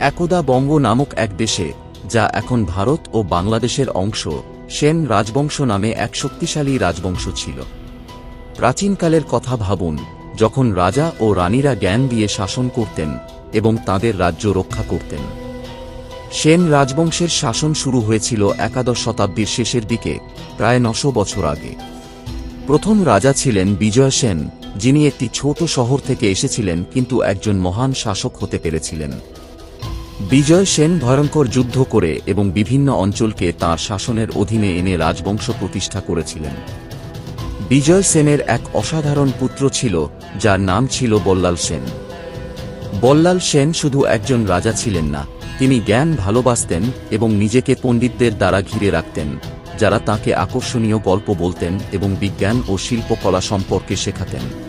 একদা বঙ্গ নামক এক দেশে, যা এখন ভারত ও বাংলাদেশের অংশ, সেন রাজবংশ নামে এক শক্তিশালী রাজবংশ ছিল। প্রাচীনকালের কথা ভাবুন, যখন রাজা ও রানীরা জ্ঞান দিয়ে শাসন করতেন এবং তাদের রাজ্য রক্ষা করতেন। সেন রাজবংশের শাসন শুরু হয়েছিল একাদশ শতাব্দীর শেষের দিকে, প্রায় নশো বছর আগে। প্রথম রাজা ছিলেন বিজয় সেন, যিনি একটি ছোট শহর থেকে এসেছিলেন কিন্তু একজন মহান শাসক হতে পেরেছিলেন। বিজয় সেন ভয়ঙ্কর যুদ্ধ করে এবং বিভিন্ন অঞ্চলকে তার শাসনের অধীনে এনে রাজবংশ প্রতিষ্ঠা করেছিলেন। বিজয় সেনের এক অসাধারণ পুত্র ছিল, যার নাম ছিল বল্লাল সেন। বল্লাল সেন শুধু একজন রাজা ছিলেন না, তিনি জ্ঞান ভালোবাসতেন এবং নিজেকে পণ্ডিতদের দ্বারা ঘিরে রাখতেন, যারা তাকে আকর্ষণীয় গল্প বলতেন এবং বিজ্ঞান ও শিল্পকলা সম্পর্কে শেখাতেন।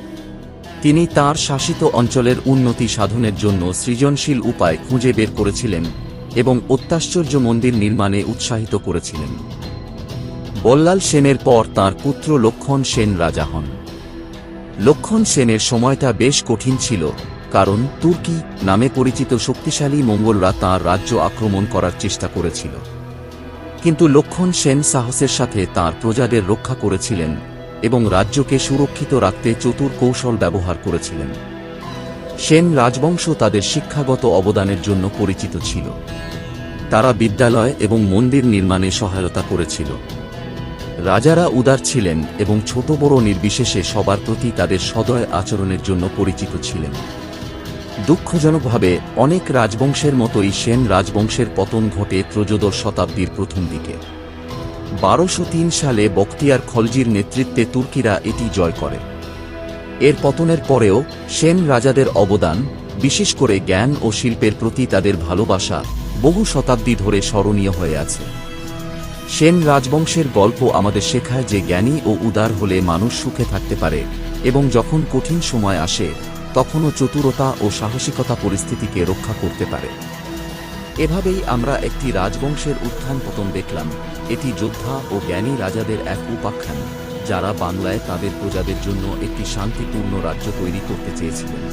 তিনি তার শাসিত অঞ্চলের উন্নতি সাধনের জন্য সৃজনশীল উপায় খুঁজে বের করেছিলেন এবং অত্যাশ্চর্য মন্দির নির্মাণে উৎসাহিত করেছিলেন। বল্লাল সেনের পর তার পুত্র লক্ষণ সেন রাজা হন। লক্ষণ সেনের সময়টা বেশ কঠিন ছিল, কারণ তুর্কি নামে পরিচিত শক্তিশালী মঙ্গলরা তাঁর রাজ্য আক্রমণ করার চেষ্টা করেছিল। কিন্তু লক্ষণ সেন সাহসের সাথে তার প্রজাদের রক্ষা করেছিলেন এবং রাজ্যকে সুরক্ষিত রাখতে চতুর কৌশল ব্যবহার করেছিলেন। সেন রাজবংশ তাদের শিক্ষাগত অবদানের জন্য পরিচিত ছিল। তারা বিদ্যালয় এবং মন্দির নির্মাণে সহায়তা করেছিল। রাজারা উদার ছিলেন এবং ছোট বড় নির্বিশেষে সবার প্রতি তাদের সদয় আচরণের জন্য পরিচিত ছিলেন। দুঃখজনকভাবে, অনেক রাজবংশের মতোই সেন রাজবংশের পতন ঘটে ত্রয়োদশ শতাব্দীর প্রথম দিকে। বারোশো সালে বখতিয়ার খলজির নেতৃত্বে তুর্কিরা এটি জয় করে। এর পতনের পরেও সেন রাজাদের অবদান, বিশেষ করে জ্ঞান ও শিল্পের প্রতি তাদের ভালোবাসা, বহু শতাব্দী ধরে স্মরণীয় হয়ে আছে। সেন রাজবংশের গল্প আমাদের শেখায় যে জ্ঞানী ও উদার হলে মানুষ সুখে থাকতে পারে এবং যখন কঠিন সময় আসে, তখনও চতুরতা ও সাহসিকতা পরিস্থিতিকে রক্ষা করতে পারে। এভাবেই আমরা একটি রাজবংশের উত্থান পতন দেখলাম। এটি যোদ্ধা ও জ্ঞানী রাজাদের এক উপাখ্যান, যারা বাংলায় তাদের প্রজাদের জন্য একটি শান্তিপূর্ণ রাজ্য তৈরি করতে চেয়েছিলেন।